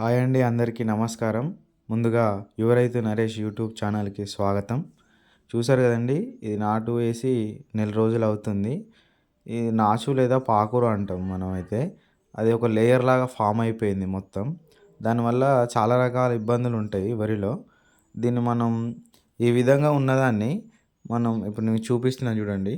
Hi అండి అందరికీ నమస్కారం. ముందుగా యువరైతు నరేష్ యూట్యూబ్ ఛానల్కి స్వాగతం. చూసారు కదండి ఇది నాటు వేసి నెల రోజులు అవుతుంది. ఇది నాచు లేదా పాకూర అంటాం మనం అయితే అది ఒక లేయర్ లాగా ఫామ్ అయిపోయింది మొత్తం. దానివల్ల చాలా రకాల ఇబ్బందులు ఉంటాయి వరిలో. దీన్ని మనం ఈ విధంగా ఉన్నదాన్ని మనం ఇప్పుడు నేను చూపిస్తున్నాను చూడండి.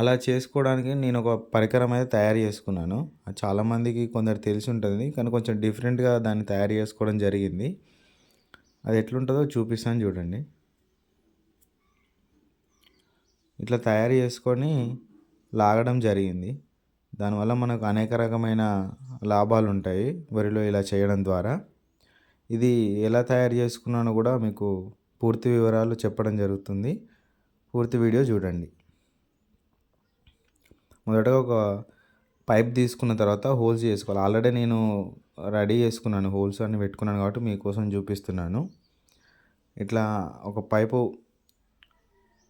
అలా చేసుకోవడానికి నేను ఒక పరికరం అయితే తయారు చేసుకున్నాను. అది చాలామందికి కొందరు తెలిసి ఉంటుంది కానీ కొంచెం డిఫరెంట్గా దాన్ని తయారు చేసుకోవడం జరిగింది. అది ఎట్లుంటుందో చూపిస్తాను చూడండి. ఇట్లా తయారు చేసుకొని లాగడం జరిగింది. దానివల్ల మనకు అనేక రకమైన లాభాలు ఉంటాయి వరిలో ఇలా చేయడం ద్వారా. ఇది ఎలా తయారు చేసుకున్నానో కూడా మీకు పూర్తి వివరాలు చెప్పడం జరుగుతుంది. పూర్తి వీడియో చూడండి. మొదటగా ఒక పైప్ తీసుకున్న తర్వాత హోల్స్ చేసుకోవాలి. ఆల్రెడీ నేను రెడీ చేసుకున్నాను హోల్స్ అన్ని పెట్టుకున్నాను కాబట్టి మీకోసం చూపిస్తున్నాను. ఇట్లా ఒక పైపు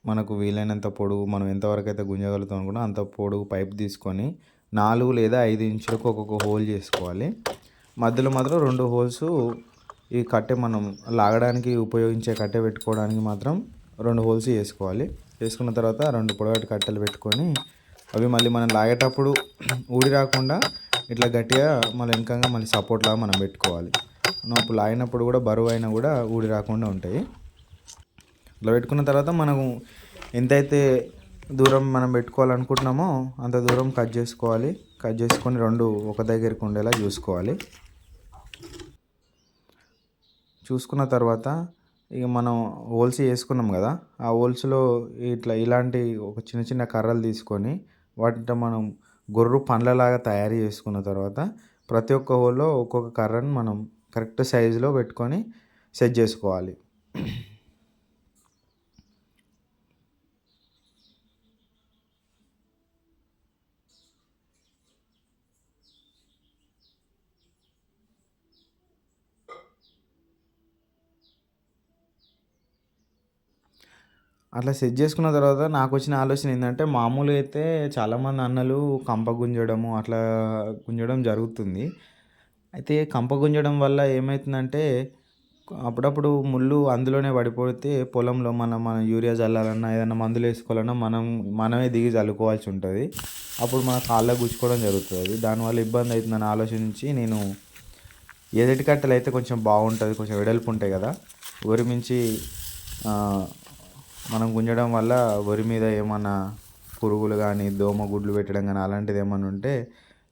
మనకు వీలైనంత పొడుగు మనం ఎంతవరకు అయితే గుంజగలుగుతాం అనుకున్నా అంత పొడుగు పైప్ తీసుకొని నాలుగు లేదా ఐదు ఇంచులకు ఒక్కొక్క హోల్ చేసుకోవాలి. మధ్యలో మాత్రం రెండు హోల్స్ ఈ కట్టె మనం లాగడానికి ఉపయోగించే కట్టె పెట్టుకోవడానికి మాత్రం రెండు హోల్స్ చేసుకోవాలి. చేసుకున్న తర్వాత రెండు పొడవాటి కట్టెలు పెట్టుకొని అవి మళ్ళీ మనం లాగేటప్పుడు ఊడి రాకుండా ఇట్లా గట్టిగా మళ్ళీ వెనకంగా మళ్ళీ సపోర్ట్ లాగా మనం పెట్టుకోవాలి. మనం అప్పుడు లాగినప్పుడు కూడా బరువు అయినా కూడా ఊడి రాకుండా ఉంటాయి. ఇట్లా పెట్టుకున్న తర్వాత మనము ఎంతైతే దూరం మనం పెట్టుకోవాలనుకుంటున్నామో అంత దూరం కట్ చేసుకోవాలి. కట్ చేసుకొని రెండు ఒక దగ్గరికి ఉండేలా చూసుకోవాలి. చూసుకున్న తర్వాత ఇక మనం హోల్స్ వేసుకున్నాం కదా ఆ హోల్స్లో ఇట్లా ఇలాంటి ఒక చిన్న చిన్న కర్రలు తీసుకొని వాటితో మనం గొర్రు పండ్లలాగా తయారు చేసుకున్న తర్వాత ప్రతి ఒక్క హోల్లో ఒక్కొక్క కర్రను మనం కరెక్ట్ సైజులో పెట్టుకొని సెట్ చేసుకోవాలి. అట్లా సెట్ చేసుకున్న తర్వాత నాకు వచ్చిన ఆలోచన ఏంటంటే మామూలుగా అయితే చాలామంది అన్నలు కంప గుంజడము అట్లా గుంజడం జరుగుతుంది. అయితే కంప గుంజడం వల్ల ఏమవుతుందంటే అప్పుడప్పుడు ముళ్ళు అందులోనే పడిపోతే పొలంలో మనం మన యూరియా చల్లాలన్నా ఏదైనా మందులు వేసుకోవాలన్నా మనం మనమే దిగి చల్లుకోవాల్సి ఉంటుంది. అప్పుడు మన కాళ్ళ గుచ్చుకోవడం జరుగుతుంది. దానివల్ల ఇబ్బంది అవుతుందని ఆలోచించి నేను ఎదటి అయితే కొంచెం బాగుంటుంది కొంచెం వెడల్పు ఉంటాయి కదా. ఊరి మించి మనం గుంజడం వల్ల వరి మీద ఏమన్నా పురుగులు కానీ దోమ గుడ్లు పెట్టడం కానీ అలాంటిది ఏమన్నా ఉంటే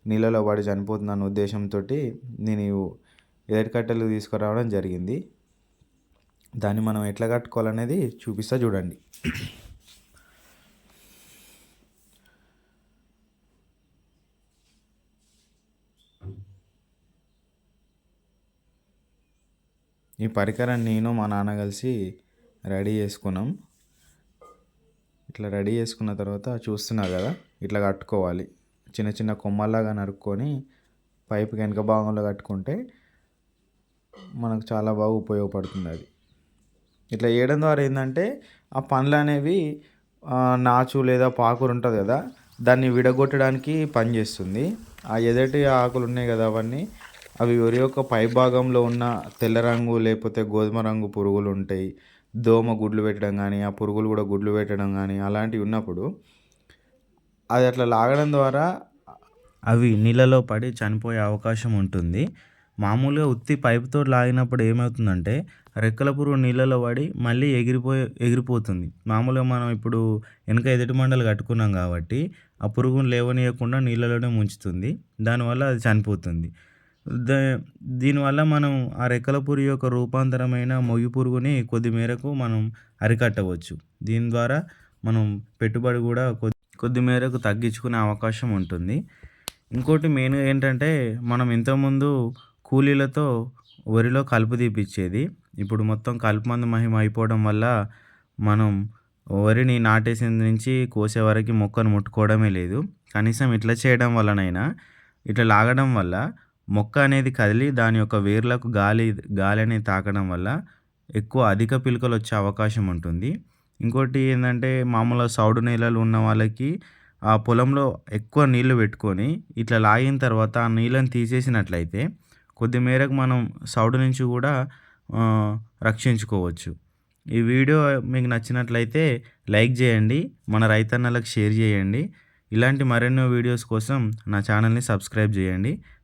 నీళ్ళలో పడి చనిపోతుందన్న ఉద్దేశంతో నేను ఎయిర్ కట్టెలు తీసుకురావడం జరిగింది. దాన్ని మనం ఎట్లా కట్టుకోవాలనేది చూపిస్తా చూడండి. ఈ పరికరాన్ని నేను మా నాన్న కలిసి రెడీ చేసుకున్నాం. ఇట్లా రెడీ చేసుకున్న తర్వాత చూస్తున్నారు కదా ఇట్లా కట్టుకోవాలి. చిన్న చిన్న కొమ్మల్లాగా నరుక్కొని పైపు వెనక భాగంలో కట్టుకుంటే మనకు చాలా బాగా ఉపయోగపడుతుంది అది. ఇట్లా చేయడం ద్వారా ఏంటంటే ఆ పండ్లు అనేవి నాచు లేదా పాకురు ఉంటుంది కదా దాన్ని విడగొట్టడానికి పనిచేస్తుంది ఆ ఎదటి ఆకులు ఉన్నాయి కదా అవన్నీ అవి వరి యొక్క పై భాగంలో ఉన్న తెల్ల రంగు లేకపోతే గోధుమ రంగు పురుగులు ఉంటాయి. దోమ గుడ్లు పెట్టడం కానీ ఆ పురుగులు కూడా గుడ్లు పెట్టడం కానీ అలాంటివి ఉన్నప్పుడు అది అట్లా లాగడం ద్వారా అవి నీళ్ళలో పడి చనిపోయే అవకాశం ఉంటుంది. మామూలుగా ఉత్తి పైపుతో లాగినప్పుడు ఏమవుతుందంటే రెక్కల పురుగు నీళ్ళలో పడి మళ్ళీ ఎగిరిపోయి ఎగిరిపోతుంది. మామూలుగా మనం ఇప్పుడు వెనక ఎదుటి మండలు కట్టుకున్నాం కాబట్టి ఆ పురుగును లేవనీయకుండా నీళ్ళలోనే ముంచుతుంది. దానివల్ల అది చనిపోతుంది. దీనివల్ల మనం ఆ రెక్కల పురుగు యొక్క రూపాంతరమైన మొగి పురుగుని కొద్ది మేరకు మనం అరికట్టవచ్చు. దీని ద్వారా మనం పెట్టుబడి కూడా కొద్ది కొద్ది మేరకు తగ్గించుకునే అవకాశం ఉంటుంది. ఇంకోటి మెయిన్గా ఏంటంటే మనం ఇంతకుముందు కూలీలతో వరిలో కలుపు తీపిచ్చేది. ఇప్పుడు మొత్తం కలుపు మందు మహిమ అయిపోవడం వల్ల మనం వరిని నాటేసిన నుంచి కోసే వరకు మొక్కను ముట్టుకోవడమే లేదు. కనీసం ఇట్లా చేయడం వలనైనా ఇట్లా లాగడం వల్ల మొక్క అనేది కదిలి దాని యొక్క వేర్లకు గాలి గాలి అనేది తాకడం వల్ల ఎక్కువ అధిక పిలకలు వచ్చే అవకాశం ఉంటుంది. ఇంకోటి ఏంటంటే మామూలుగా సౌడు నేలలు ఉన్న వాళ్ళకి ఆ పొలంలో ఎక్కువ నీళ్ళు పెట్టుకొని ఇట్లా లాగిన తర్వాత ఆ నీళ్ళని తీసేసినట్లయితే కొద్ది మేరకు మనం సౌడు నుంచి కూడా రక్షించుకోవచ్చు. ఈ వీడియో మీకు నచ్చినట్లయితే లైక్ చేయండి మన రైతన్నలకు షేర్ చేయండి. ఇలాంటి మరెన్నో వీడియోస్ కోసం నా ఛానల్ని సబ్స్క్రైబ్ చేయండి.